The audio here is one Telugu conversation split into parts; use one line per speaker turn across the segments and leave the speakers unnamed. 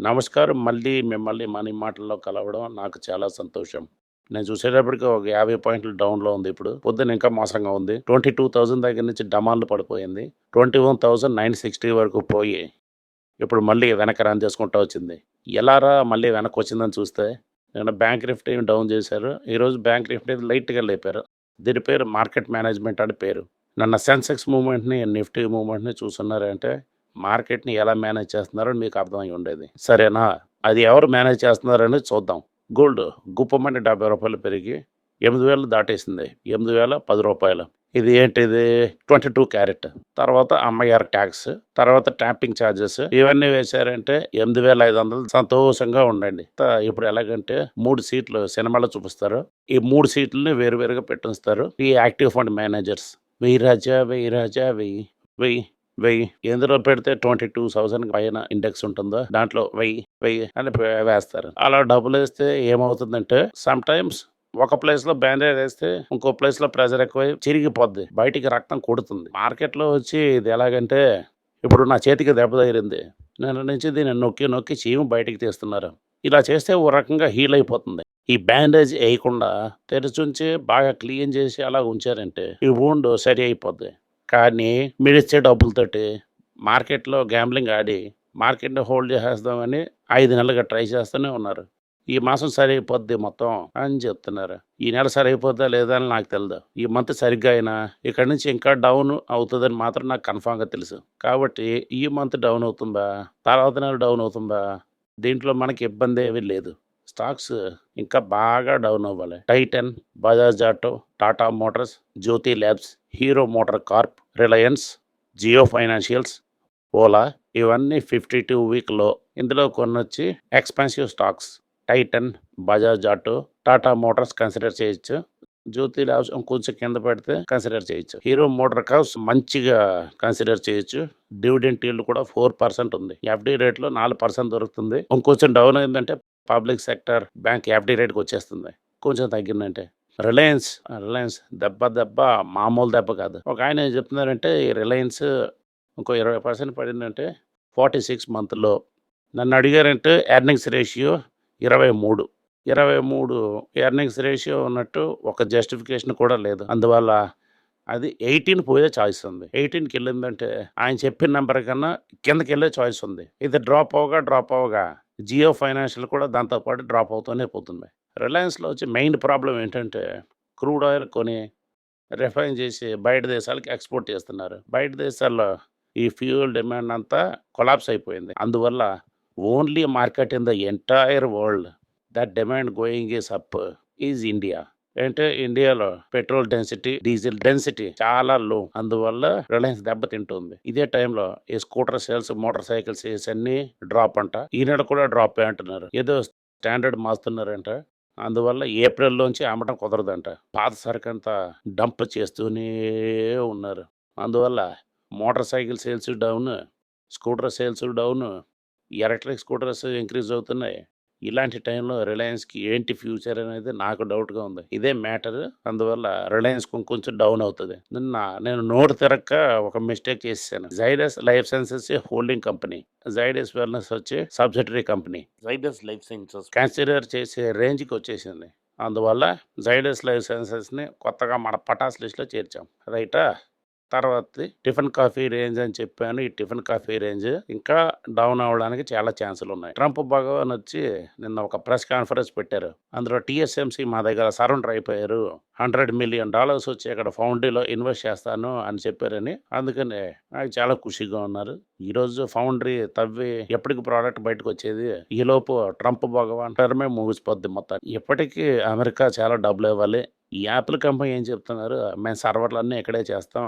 నమస్కారం. మళ్ళీ మిమ్మల్ని మనీ మాటల్లో కలవడం నాకు చాలా సంతోషం. నేను చూసేటప్పటికి ఒక 50 పాయింట్లు డౌన్‌లో ఉంది ఇప్పుడు. పొద్దున ఇంకా మోసంగా ఉంది. 22,000 దగ్గర నుంచి డమాన్లు పడిపోయింది. 21,960 వరకు పోయి, ఇప్పుడు మళ్ళీ వెనక్కి రన్ చేసుకుంటా వచ్చింది. ఎలారా మళ్ళీ వెనక్కొచ్చిందని చూస్తే, నేను బ్యాంక్ నిఫ్టీ డౌన్ చేశారు. ఈరోజు బ్యాంక్ నిఫ్టీ లైట్‌గా లేపారు. దీని పేరు మార్కెట్ మేనేజ్‌మెంట్ అని పేరు. నన్న సెన్సెక్స్ మూవ్‌మెంట్‌ని, నిఫ్టీ మూవ్‌మెంట్‌ని చూస్తున్నారంటే మార్కెట్‌ని ఎలా మేనేజ్ చేస్తున్నారో మీకు అర్థమై ఉండేది. సరేనా? అది ఎవరు మేనేజ్ చేస్తున్నారనేది చూద్దాం. గోల్డ్ గుప్పమని డెబ్బై రూపాయలు పెరిగి 8,000 దాటేసింది. ఎనిమిది వేల పది రూపాయలు ఇది ఏంటిది? 22 క్యారెట్. తర్వాత అమ్మగారి ట్యాక్స్. తర్వాత ట్యాపింగ్ చార్జెస్. ఇవన్నీ వేశారంటే 8,500 సంతోషంగా ఉండండి. ఇప్పుడు ఎలాగంటే మూడు సీట్లు సినిమాలో చూపిస్తారు. ఈ మూడు సీట్లని వేరువేరుగా పెట్టిస్తారు ఈ యాక్టివ్ ఫండ్ మేనేజర్స్. వెయ్యి రాజా వెయ్యి రాజా వెయ్యి వెయ్యి వెయ్యి ఎందులో పెడితే 22,000 పైన ఇండెక్స్ ఉంటుందో దాంట్లో వెయ్యి వెయ్యి అని వేస్తారు. అలా డబ్బులు వేస్తే ఏమవుతుందంటే సమ్ టైమ్స్ ఒక ప్లేస్‌లో బ్యాండేజ్ వేస్తే ఇంకో ప్లేస్‌లో ప్రెషర్ ఎక్కువై చిరిగిపోద్ది. బయటికి రక్తం కొడుతుంది. మార్కెట్‌లో వచ్చి ఇది ఎలాగంటే ఇప్పుడు నా చేతికి దెబ్బ తగిలింది. నిన్న నుంచి దీన్ని నొక్కి నొక్కి చీము బయటికి తీస్తున్నారు. ఇలా చేస్తే ఓ రకంగా హీల్ అయిపోతుంది. ఈ బ్యాండేజ్ వేయకుండా తెరిచుంచి బాగా క్లీన్ చేసి అలా ఉంచారంటే ఈ వూండ్ సరి అయిపోద్ది. కానీ మిడిచ్చే డబ్బులతోటి మార్కెట్‌లో గ్యాంబ్లింగ్ ఆడి మార్కెట్‌ని హోల్డ్ చేసేద్దామని ఐదు నెలలుగా ట్రై చేస్తూనే ఉన్నారు. ఈ మాసం సరిపోద్ది మొత్తం అని చెప్తున్నారు. ఈ నెల సరిపోద్దా లేదా అని నాకు తెలియదు ఈ మంత్ సరిగ్గా అయినా ఇక్కడి నుంచి ఇంకా డౌన్ అవుతుందని మాత్రం నాకు కన్ఫామ్గా తెలుసు. కాబట్టి ఈ మంత్ డౌన్ అవుతుందా? తర్వాత నెల డౌన్ అవుతుందా? దీంట్లో మనకి ఇబ్బంది ఏమీ లేదు. స్టాక్స్ ఇంకా బాగా డౌన్ అవ్వాలి. Titan Bajaj auto, Tata motors, Jyothi labs, Hero motor corp, Reliance, Jio financials, Ola ఇవన్నీ ఫిఫ్టీ టూ వీక్లో ఇందులో కొన్ని వచ్చి expensive stocks. Titan Bajaj auto, Tata motors consider చేయొచ్చు. జ్యోతి ల్యాబ్స్ ఇంకొంచెం కింద పెడితే కన్సిడర్ చేయొచ్చు. హీరో మోటార్ కార్స్ మంచిగా కన్సిడర్ చేయొచ్చు. డివిడెంట్ ఈల్డ్ కూడా ఫోర్ పర్సెంట్ ఉంది. ఎఫ్‌డి రేట్‌లో నాలుగు పర్సెంట్ దొరుకుతుంది. ఇంకొంచెం డౌన్ అయిందంటే పబ్లిక్ సెక్టార్ బ్యాంక్ ఎఫ్‌డి రేట్‌కి వచ్చేస్తుంది. కొంచెం తగ్గిందంటే. రిలయన్స్ రిలయన్స్ దెబ్బ దెబ్బ మామూలు దెబ్బ కాదు. ఒక ఆయన చెప్తున్నారంటే ఈ రిలయన్స్ ఇంకో 20% పడిందంటే 46 మంత్‌లో. నన్ను అడిగారంటే ఎర్నింగ్స్ రేషియో 23. 23 ఎర్నింగ్స్ రేషియో ఉన్నట్టు ఒక జస్టిఫికేషన్ కూడా లేదు. అందువల్ల అది 18 పోయే చాయిస్ ఉంది. 18కి వెళ్ళిందంటే ఆయన చెప్పిన నెంబర్ కన్నా కిందకెళ్ళే చాయిస్ ఉంది. ఇది డ్రాప్ అవ్వగా డ్రాప్ అవ్వగా జియో ఫైనాన్షియల్ కూడా దాంతో పాటు డ్రాప్ అవుతూనే పోతుంది. రిలయన్స్‌లో వచ్చి మెయిన్ ప్రాబ్లం ఏంటంటే క్రూడ్ ఆయిల్ కొని రిఫైన్ చేసి బయట దేశాలకి ఎక్స్‌పోర్ట్ చేస్తున్నారు. బయట దేశాల్లో ఈ ఫ్యూయల్ డిమాండ్ అంతా కొలాప్స్ అయిపోయింది. అందువల్ల only market in the entire world that demand going is up is India. అంటే ఇండియాలో పెట్రోల్ డెన్సిటీ, డీజిల్ డెన్సిటీ చాలా లో. అందువల్ల రిలయన్స్ దెబ్బతింటుంది. ఇదే టైంలో ఈ scooter sales, motor cycle sales అన్నీ డ్రాప్ అంట. ఈ నెల కూడా డ్రాప్ అంటున్నారు. ఏదో స్టాండర్డ్ మాస్తున్నారంట అందువల్ల ఏప్రిల్‌లోంచి అమ్మటం కుదరదంట. పాత సరుకంతా డంప్ చేస్తూనే ఉన్నారు. అందువల్ల motor cycle sales down, scooter sales down, electric scooters increase అవుతున్నాయి. ఇలాంటి టైంలో రిలయన్స్‌కి ఏంటి ఫ్యూచర్ అనేది నాకు డౌట్‌గా ఉంది. ఇదే మ్యాటర్. అందువల్ల రిలయన్స్ ఇంకొంచెం డౌన్ అవుతది. నిన్న నేను నోరు తిరక్క ఒక మిస్టేక్ చేసేసాను. Zydus life sciences holding company. Zydus wellness వచ్చి subsidiary company. Zydus life sciences consider చేసే రేంజ్‌కి వచ్చేసింది. అందువల్ల జైడస్ లైఫ్ సైన్సెస్‌ని కొత్తగా మన పటాస్ లిస్ట్‌లో చేర్చాం. రైటా? తర్వాత టిఫిన్ కాఫీ రేంజ్ అని చెప్పాను. ఈ టిఫిన్ కాఫీ రేంజ్ ఇంకా డౌన్ అవ్వడానికి చాలా ఛాన్సులు ఉన్నాయి. ట్రంప్ భగవాన్ వచ్చి నిన్న ఒక ప్రెస్ కాన్ఫరెన్స్ పెట్టారు. అందులో టీఎస్ఎంసీ మా దగ్గర సరెండర్ అయిపోయారు. హండ్రెడ్ మిలియన్ డాలర్స్ వచ్చి ఇక్కడ ఫౌండరీలో ఇన్వెస్ట్ చేస్తాను అని చెప్పారని. అందుకని నాకు చాలా ఖుషిగా ఉన్నారు. ఈరోజు ఫౌండరీ తవ్వి ఎప్పటికి ప్రోడక్ట్ బయటకొచ్చేది? ఈలోపు ట్రంప్ భగవాన్ టర్మే ముగిసిపోద్ది మొత్తం ఇప్పటికీ అమెరికా చాలా డబ్బులు ఇవ్వాలి. ఈ యాపిల్ కంపెనీ ఏం చెప్తున్నారు? మేము సర్వర్‌లన్నీ ఇక్కడే చేస్తాం.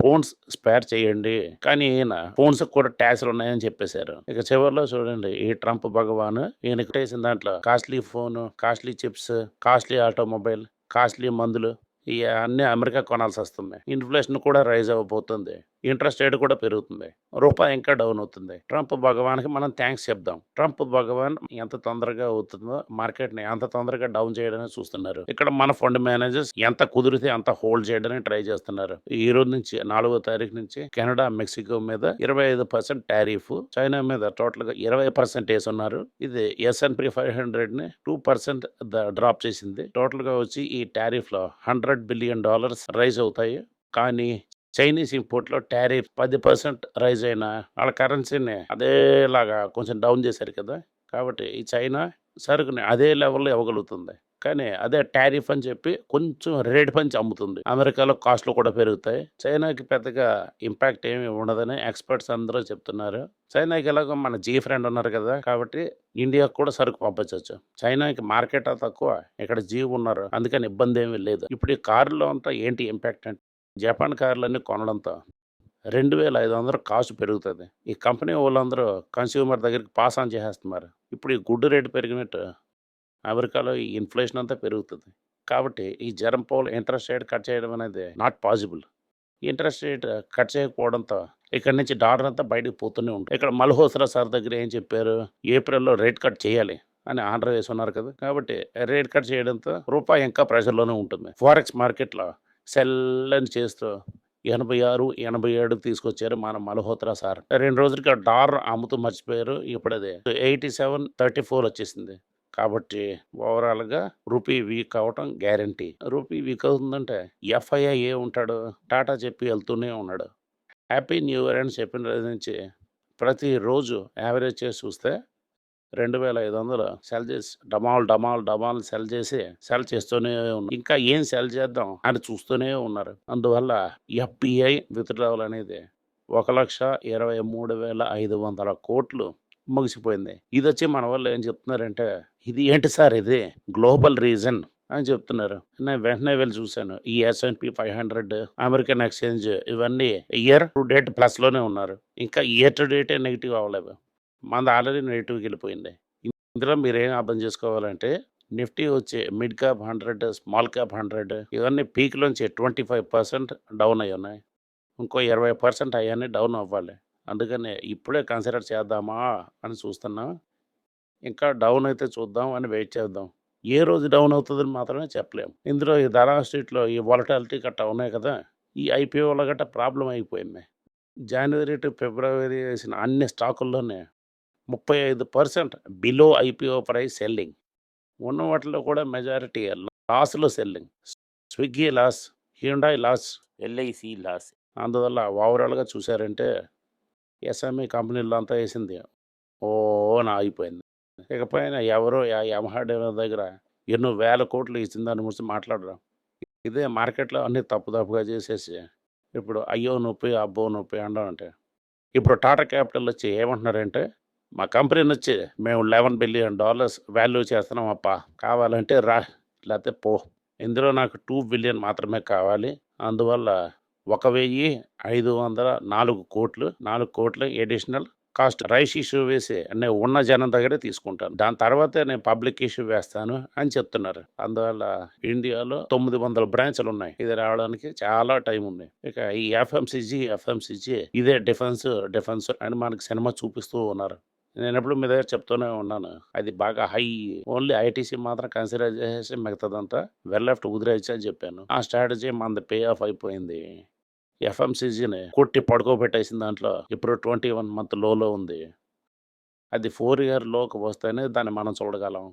ఫోన్స్ స్పేర్ చేయండి. కానీ ఈయన ఫోన్స్ కూడా ట్యాక్స్‌లు ఉన్నాయని చెప్పేశారు. ఇక చివర్లో చూడండి ఈ ట్రంప్ భగవాన్ ఈయన కొట్టేసిన దాంట్లో costly phone costly chips, costly automobile, costly మందులు ఇవన్నీ అమెరికా కొనాల్సి వస్తుంది ఇన్‌ఫ్లేషన్ కూడా రైజ్ అవ్వబోతుంది. ఇంట్రెస్ట్ రేట్ కూడా పెరుగుతుంది. రూపాయి ఇంకా డౌన్ అవుతుంది. ట్రంప్ భగవాన్కి మనం థ్యాంక్స్ చెప్దాం. ట్రంప్ భగవాన్ ఎంత తొందరగా అవుతుందో మార్కెట్ని ఎంత తొందరగా డౌన్ చేయడానికి చూస్తున్నారు. ఇక్కడ మన ఫండ్ మేనేజర్స్ ఎంత కుదిరితే అంత హోల్డ్ చేయడానికి ట్రై చేస్తున్నారు. ఈ రోజు నుంచి నాలుగో తారీఖు నుంచి కెనడా మెక్సికో మీద ఇరవై ఐదు పర్సెంట్ టారిఫ్ చైనా మీద టోటల్గా ఇరవై పర్సెంట్ వేసున్నారు. ఇది ఎస్ఎన్పి ఫైవ్ హండ్రెడ్ని టూ పర్సెంట్ డ్రాప్ చేసింది. టోటల్గా వచ్చి ఈ టారిఫ్లో హండ్రెడ్ బిలియన్ డాలర్స్ రైజ్ అవుతాయి. కానీ చైనీస్ ఇంపోర్ట్లో టారిఫ్ పది పర్సెంట్ రైజ్ అయినా వాళ్ళ కరెన్సీని అదేలాగా కొంచెం డౌన్ చేశారు కదా. కాబట్టి ఈ చైనా సరుకుని అదే లెవెల్లో ఇవ్వగలుగుతుంది. కానీ అదే టారిఫ్ అని చెప్పి కొంచెం రేట్ పంచి అమ్ముతుంది. అమెరికాలో కాస్ట్లు కూడా పెరుగుతాయి. చైనాకి పెద్దగా ఇంపాక్ట్ ఏమి ఉండదని ఎక్స్పర్ట్స్ అందరూ చెప్తున్నారు. చైనాకి ఎలాగో మన జీ ఫ్రెండ్ ఉన్నారు కదా. కాబట్టి ఇండియాకు కూడా సరుకు పంపించవచ్చు చైనాకి మార్కెట్ తక్కువ. ఇక్కడ జీ ఉన్నారు. అందుకని ఇబ్బంది ఏమీ లేదు. ఇప్పుడు ఈ కారులో అంతా ఏంటి ఇంపాక్ట్ అంటే జపాన్ కార్లన్నీ కొనడంతో రెండు వేల ఐదు వందలు కాస్ట్ పెరుగుతుంది. ఈ కంపెనీ వాళ్ళందరూ కన్స్యూమర్ దగ్గరికి పాస్ ఆన్ చేసేస్తున్నారు. ఇప్పుడు ఈ గుడ్డు రేటు పెరిగినట్టు అమెరికాలో ఈ ఇన్ఫ్లేషన్ అంతా పెరుగుతుంది. కాబట్టి ఈ జరం పౌల్ ఇంట్రెస్ట్ రేట్ కట్ చేయడం అనేది not possible interest rate cut చేయకపోవడంతో ఇక్కడ నుంచి డాలర్ అంతా బయటకు పోతూనే ఉంటుంది. ఇక్కడ మల్హోస్రా సార్ దగ్గర ఏం చెప్పారు? ఏప్రిల్లో రేట్ కట్ చేయాలి అని ఆర్డర్ వేసి ఉన్నారు కదా. కాబట్టి రేట్ కట్ చేయడంతో రూపాయి ఇంకా ప్రెషర్లోనే ఉంటుంది. ఫారెక్స్ మార్కెట్లో సెల్లని చేస్తూ ఎనభై ఆరు ఎనభై ఏడు తీసుకొచ్చారు మన మల్హోత్రా సార్. రెండు రోజులకి డార్ అమ్ముతూ మర్చిపోయారు ఇప్పుడు అదే ఎయిటీ సెవెన్ థర్టీ ఫోర్ వచ్చేసింది. కాబట్టి ఓవరాల్గా రూపీ వీక్ అవటం గ్యారంటీ. రూపీ వీక్ అవుతుందంటే ఎఫ్ఐఐ ఏ ఉంటాడు. టాటా చెప్పి వెళ్తూనే ఉన్నాడు. హ్యాపీ న్యూ ఇయర్ అని చెప్పిన రోజు నుంచి ప్రతిరోజు యావరేజ్ చేసి చూస్తే రెండు వేల ఐదు వందలు సెల్ చేసి డమాల్ డమాల్ డమాల్ సెల్ చేసి సెల్ చేస్తూనే ఉన్నారు ఇంకా ఏం సెల్ చేద్దాం అని చూస్తూనే ఉన్నారు. అందువల్ల ఎఫ్పిఐ విత్డ్రావల్ అనేది ఒక లక్ష ఇరవై మూడు వేల ఐదు వందల కోట్లు ముగిసిపోయింది. ఇది వచ్చి మన వాళ్ళు ఏం చెప్తున్నారంటే ఇది ఏంటి సార్ ఇది? గ్లోబల్ రీజన్ అని చెప్తున్నారు. నేను వెంటనే వెళ్ళి చూశాను. ఈ S and P five hundred American exchange ఇవన్నీ ఇయర్ టు డేట్ ప్లస్లోనే ఉన్నారు. ఇంకా ఇయర్ టు డేటే నెగిటివ్ అవ్వలేదు. మనది ఆల్రెడీ నెగిటివ్కి వెళ్ళిపోయింది. ఇందులో మీరేం అర్థం చేసుకోవాలంటే నిఫ్టీ వచ్చి mid cap hundred small cap hundred ఇవన్నీ పీక్లోంచి ట్వంటీ ఫైవ్ పర్సెంట్ డౌన్ అయ్యి ఉన్నాయి. ఇంకో ఇరవై పర్సెంట్ అయ్యాన్ని డౌన్ అవ్వాలి. అందుకని ఇప్పుడే కన్సిడర్ చేద్దామా అని చూస్తున్నా. ఇంకా డౌన్ అయితే చూద్దాం అని వెయిట్ చేద్దాం. ఏ రోజు డౌన్ అవుతుందని మాత్రమే చెప్పలేము ఇందులో ఈ ధరా స్ట్రీట్లో ఈ వాలటాలిటీ గట్రా ఉన్నాయి కదా ఈ ఐపీఓల గట్ట ప్రాబ్లం అయిపోయింది. జనవరి టు ఫిబ్రవరి వేసిన అన్ని స్టాకుల్లోనే ముప్పై ఐదు percent below IPO price selling. ఉన్న వాటిలో కూడా majority లాస్లో selling. Swiggy loss Hyundai loss LIC loss. అందువల్ల ఓవరాల్గా చూసారంటే ఎస్ఎంఈ కంపెనీలు అంతా వేసింది. ఓ నా అయిపోయింది. ఇకపైన ఎవరో యమహా దగ్గర ఎన్నో వేల కోట్లు ఇచ్చిన దాని గురించి మాట్లాడడం. ఇదే మార్కెట్లో అన్ని తప్పుదప్పుగా చేసేసి ఇప్పుడు అయ్యో నొప్పి అబ్బో నొప్పి అనడం అంటే ఇప్పుడు టాటా క్యాపిటల్ వచ్చి ఏమంటున్నారంటే మా కంపెనీ నుంచి మేము లెవెన్ బిలియన్ డాలర్స్ వాల్యూ చేస్తున్నాం అప్ప. కావాలంటే రా లేకపోతే పో. ఇందులో నాకు టూ బిలియన్ మాత్రమే కావాలి. అందువల్ల ఒక వెయ్యి ఐదు వందల నాలుగు కోట్లు నాలుగు కోట్లు ఎడిషనల్ కాస్ట్ రైస్ ఇష్యూ వేసి నేను ఉన్న జనం దగ్గరే తీసుకుంటాను. దాని తర్వాత నేను పబ్లిక్ ఇష్యూ వేస్తాను అని చెప్తున్నారు. అందువల్ల ఇండియాలో తొమ్మిది వందల బ్రాంచ్లు ఉన్నాయి. ఇది రావడానికి చాలా టైం ఉంది. ఇక ఈ ఎఫ్ఎంసీజీ ఎఫ్ఎంసీజీ ఇదే డిఫెన్స్ డిఫెన్స్ అని మనకి సినిమా చూపిస్తూ ఉన్నారు. నేను ఎప్పుడు మీ దగ్గర చెప్తూనే ఉన్నాను. అది బాగా హై ఓన్లీ ఐటీసీ మాత్రం కన్సిడర్ చేసేసి మిగతాదంతా వెల్ లెఫ్ట్ కుదిరేసి అని చెప్పాను. ఆ స్ట్రాటజీ మనది పే ఆఫ్ అయిపోయింది. ఎఫ్ఎంసీజీని కొట్టి పడుకోబెట్టేసిన దాంట్లో. ఇప్పుడు ట్వంటీ వన్ మంత్ లోలో ఉంది. అది ఫోర్ ఇయర్లోకి వస్తేనే దాన్ని మనం చూడగలం.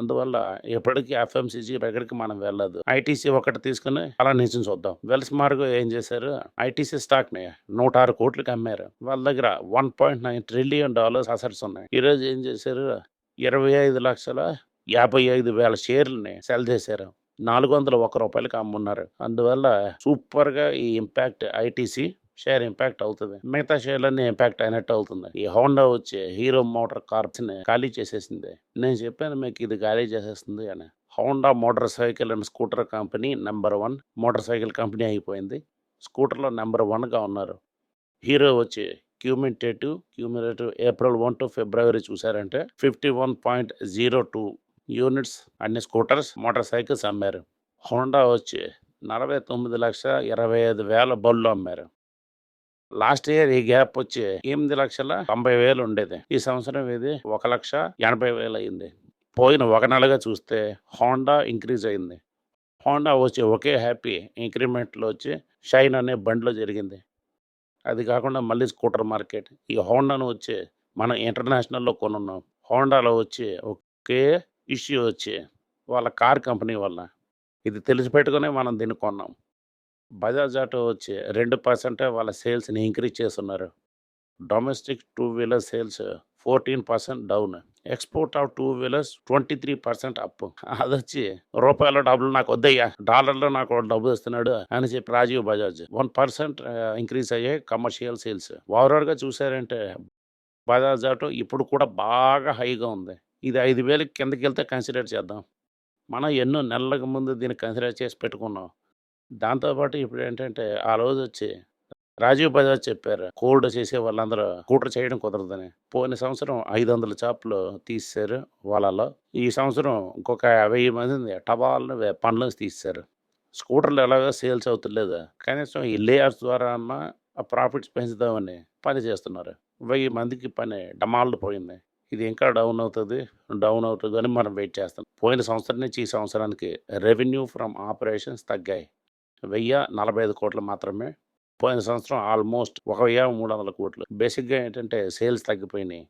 అందువల్ల ఎప్పటికీ ఎఫ్ఎంసీజీ ఎక్కడికి మనం వెళ్ళదు. ఐటీసీ ఒకటి తీసుకుని అలా నిజం చూద్దాం. వెల్స్ మార్గో ఏం చేశారు? ఐటీసీ స్టాక్ని నూట ఆరు కోట్లకి అమ్మారు. వాళ్ళ దగ్గర one point nine trillion dollars assets ఉన్నాయి. ఈరోజు ఏం చేశారు? ఇరవై ఐదు లక్షల యాభై ఐదు వేల షేర్లని సెల్ చేశారు. నాలుగు వందల ఒక రూపాయలకి అమ్మున్నారు. అందువల్ల సూపర్గా ఈ ఇంపాక్ట్ ఐటీసీ షేర్ ఇంపాక్ట్ అవుతుంది. మిగతా షేర్లన్నీ ఇంపాక్ట్ అయినట్టు అవుతుంది. ఈ హోండా వచ్చే హీరో మోటార్ కార్స్ని ఖాళీ చేసేసింది. నేను చెప్పాను మీకు ఇది ఖాళీ చేసేస్తుంది అని. Honda motor cycle and scooter company number one motor cycle company అయిపోయింది. స్కూటర్లో నెంబర్ వన్గా ఉన్నారు. హీరో వచ్చి cumulative cumulative April one to February చూసారంటే fifty one point zero two units అన్ని స్కూటర్స్ మోటార్ సైకిల్స్ అమ్మారు. హోండా వచ్చి నలభై తొమ్మిది లక్ష ఇరవై ఐదు వేల బళ్ళు అమ్మారు. లాస్ట్ ఇయర్ ఈ గ్యాప్ వచ్చి ఎనిమిది లక్షల తొంభై వేలు ఉండేది. ఈ సంవత్సరం ఇది ఒక లక్ష ఎనభై వేలు అయింది. పోయిన ఒక నెలగా చూస్తే హోండా ఇంక్రీజ్ అయింది. హోండా వచ్చి ఒకే హ్యాపీ ఇంక్రిమెంట్లో వచ్చి షైన్ అనే బండ్లో జరిగింది. అది కాకుండా మళ్ళీ స్కూటర్ మార్కెట్. ఈ హోండాను వచ్చి మనం ఇంటర్నేషనల్లో కొనున్నాం. హోండాలో వచ్చి ఒకే ఇష్యూ వచ్చి వాళ్ళ కార్ కంపెనీ వల్ల. ఇది తెలిసి పెట్టుకునే మనం దీన్ని కొన్నాం. బజాజ్ ఆటో వచ్చి రెండు పర్సెంటే వాళ్ళ సేల్స్ని ఇంక్రీజ్ చేస్తున్నారు. Domestic two wheeler sales fourteen percent down. Export of two wheelers twenty three percent up. అది వచ్చి రూపాయల డబ్బులు నాకు వద్దయ్యా. డాలర్లో నాకు వాడు డబ్బులు ఇస్తున్నాడు అని చెప్పి Rajiv Bajaj one percent increase అయ్యాయి కమర్షియల్ సేల్స్. ఓవరాల్గా చూసారంటే బజాజ్ ఆటో ఇప్పుడు కూడా బాగా హైగా ఉంది. ఇది ఐదు వేలకి కిందకి వెళ్తే కన్సిడర్ చేద్దాం. మనం ఎన్నో నెలలకు ముందు దీన్ని కన్సిడర్ చేసి పెట్టుకున్నాం. దాంతోపాటు ఇప్పుడు ఏంటంటే ఆ రోజు వచ్చి రాజీవ్ బజాజ్ చెప్పారు. కోల్డ్ చేసే వాళ్ళందరూ కూటర్ చేయడం కుదరదని. పోయిన సంవత్సరం ఐదు వందల చేపలు తీశారు వాళ్ళలో. ఈ సంవత్సరం ఇంకొక వెయ్యి మంది టబాలను పండ్లు తీశారు స్కూటర్లు ఎలాగో సేల్స్ అవుతలేదు. కనీసం ఈ లేయర్స్ ద్వారా అన్న ఆ ప్రాఫిట్స్ పెంచుదామని పని చేస్తున్నారు. వెయ్యి మందికి పని డమాల్డ్ పోయింది. ఇది ఇంకా డౌన్ అవుతుంది డౌన్ అవుతుంది అని మనం వెయిట్ చేస్తాం పోయిన సంవత్సరం నుంచి ఈ సంవత్సరానికి రెవెన్యూ ఫ్రమ్ ఆపరేషన్స్ తగ్గాయి. వెయ్యి నలభై ఐదు కోట్లు మాత్రమే. పోయిన సంవత్సరం ఆల్మోస్ట్ ఒక వెయ్యి మూడు వందల కోట్లు. బేసిక్గా ఏంటంటే సేల్స్ తగ్గిపోయినాయి.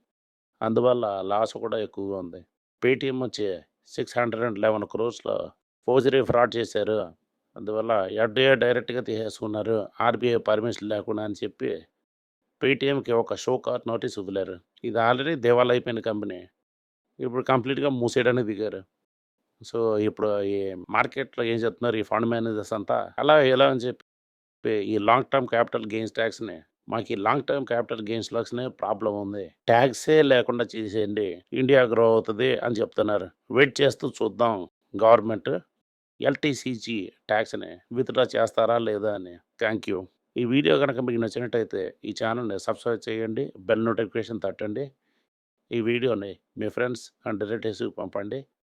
అందువల్ల లాస్ కూడా ఎక్కువగా ఉంది. పేటిఎం వచ్చి సిక్స్ హండ్రెడ్ అండ్ లెవెన్ క్రోర్స్లో ఫోజరీ ఫ్రాడ్ చేశారు. అందువల్ల ఎఫ్డిఐ డైరెక్ట్గా తీసేసుకున్నారు. ఆర్బీఐ పర్మిషన్ లేకుండా అని చెప్పి పేటిఎంకి ఒక షో కార్ నోటీస్ వదిలారు ఇది ఆల్రెడీ దివాలా అయిపోయిన కంపెనీ. ఇప్పుడు కంప్లీట్గా మూసేయడానికి దిగారు. సో ఇప్పుడు ఈ మార్కెట్లో ఏం చెప్తున్నారు ఈ ఫండ్ మేనేజర్స్ అంతా అలా ఎలా అని చెప్పి ఈ లాంగ్ టర్మ్ క్యాపిటల్ గెయిన్స్ ట్యాక్స్ని మాకు ఈ లాంగ్ టర్మ్ క్యాపిటల్ గెయిన్స్ లాక్స్నే ప్రాబ్లం ఉంది. ట్యాక్సే లేకుండా చేసేయండి. ఇండియా గ్రో అవుతుంది అని చెప్తున్నారు. వెయిట్ చేస్తూ చూద్దాం. గవర్నమెంట్ ఎల్టీసీజీ ట్యాక్స్ని విత్డ్రా చేస్తారా లేదా అని. Thank you. ఈ వీడియో కనుక మీకు నచ్చినట్టయితే ఈ ఛానల్ని సబ్స్క్రైబ్ చేయండి. బెల్ నోటిఫికేషన్ తట్టండి. ఈ వీడియోని మీ ఫ్రెండ్స్ అండ్ రిలేటివ్స్కి పంపండి.